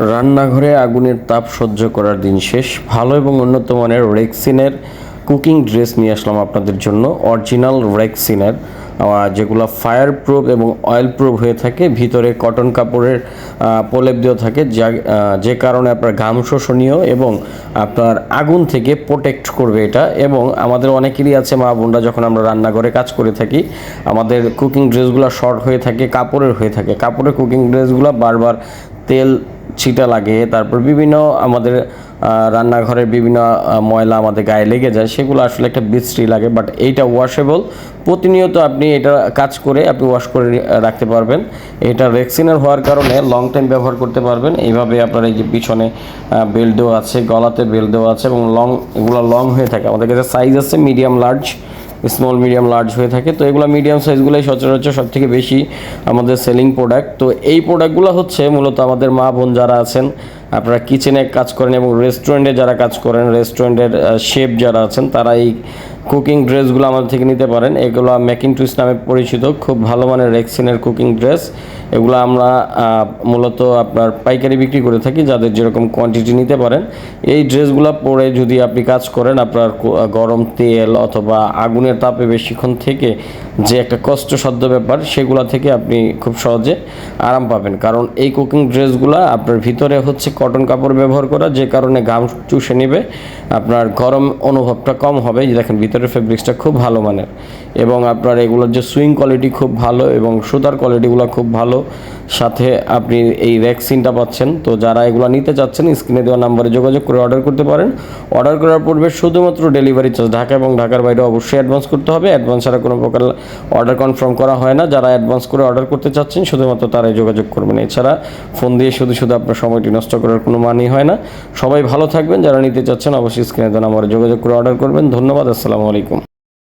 রান্নাঘরে আগুনের তাপ সহ্য করার দিন শেষ। ভালো এবং উন্নত মানের রেক্সিনের কুকিং ড্রেস নিয়ে আসলাম আপনাদের জন্য। অরিজিনাল রেক্সিনের যেগুলো ফায়ার প্রুফ এবং অয়েল প্রুফ হয়ে থাকে। ভিতরে কটন কাপড়ের প্রলেপ দেওয়া থাকে। যা যে কারণে আপনার ঘাম শোষণীয় এবং আপনার আগুন থেকে প্রোটেক্ট করবে এটা। এবং আমাদের অনেকেরই আছে মা বোনরা যখন আমরা রান্নাঘরে কাজ করে থাকি, আমাদের কুকিং ড্রেসগুলো শর্ট হয়ে থাকে, কাপড়ের হয়ে থাকে। কাপড়ের কুকিং ড্রেসগুলো বারবার তেল ছিটা লাগে, তারপর বিভিন্ন আমাদের রান্নাঘরের বিভিন্ন ময়লা আমাদের গায়ে লেগে যায়, সেগুলো আসলে একটা বিশ্রী লাগে বাট এইটা ওয়াশেবল প্রতিনিয়ত আপনি এটা কাজ করে আপনি ওয়াশ করে রাখতে পারবেন। এটা রেক্সিনের হওয়ার কারণে লং টাইম ব্যবহার করতে পারবেন। এইভাবে আপনার এই যে পিছনে বেল্ট দেওয়া আছে, গলাতে বেল্ট দেওয়া আছে এবং লং এগুলো লং হয়ে থাকে। আমাদের কাছে সাইজ আছে medium large small medium large হয়ে থাকে। তো এগুলো মিডিয়াম সাইজগুলোই সচরাচর সব থেকে বেশি আমাদের সেলিং প্রোডাক্ট তো এই প্রোডাক্টগুলো হচ্ছে মূলত আমাদের মা বোন যারা আছেন, আপনারা কিচেনে কাজ করেন এবং রেস্টুরেন্টে যারা কাজ করেন রেস্টুরেন্টের শেফ যারা আছেন, তারা এই কুকিং ড্রেসগুলো আমাদের থেকে নিতে পারেন। এগুলো মেকিং টুইস নামে পরিচিত, খুব ভালো মানের রেক্সিনের কুকিং ড্রেস এগুলো আমরা মূলত আপনার পাইকারি বিক্রি করে থাকি, যাদের যেরকম কোয়ান্টিটি নিতে পারেন। এই ড্রেসগুলো পরে যদি আপনি কাজ করেন, আপনার গরম তেল অথবা আগুনের তাপে বেশিক্ষণ থেকে যে একটা কষ্টসাধ্য ব্যাপার, সেগুলো থেকে আপনি খুব সহজে আরাম পাবেন। কারণ এই কুকিং ড্রেসগুলো আপনার ভিতরে হচ্ছে কটন কাপড় ব্যবহার করা, যে কারণে ঘাম চুষে নেবে। আপনার গরম অনুভবটা কম হবে। যে দেখেন, ভিতরের ফেব্রিক্সটা খুব ভালো মানের। এবং আপনার এগুলোর যে সুইং কোয়ালিটি খুব ভালো এবং সুতার কোয়ালিটিগুলো খুব ভালো। সাথে আপনি এই ভ্যাকসিনটা পাচ্ছেন। তো যারা এগুলো নিতে চাচ্ছেন, স্ক্রিনে দেওয়া নাম্বারে যোগাযোগ করে অর্ডার করতে পারেন। অর্ডার করার পূর্বে শুধুমাত্র ডেলিভারি চার্জ ঢাকা এবং ঢাকার বাইরে অবশ্যই অ্যাডভান্স করতে হবে। অ্যাডভান্স ছাড়া কোনো প্রকার অর্ডার কনফার্ম করা হয় না। যারা অ্যাডভান্স করে অর্ডার করতে চাচ্ছেন, শুধুমাত্র তারাই যোগাযোগ করবেন। এছাড়া ফোন দিয়ে শুধু শুধু আপনার সময়টি নষ্ট করার কোনো মানেই হয় না। সবাই ভালো থাকবেন। যারা নিতে চাচ্ছেন, অবশ্যই স্ক্রিনে তো নাম্বারে যোগাযোগ করে অর্ডার করবেন। ধন্যবাদ আসসালামু আলাইকুম।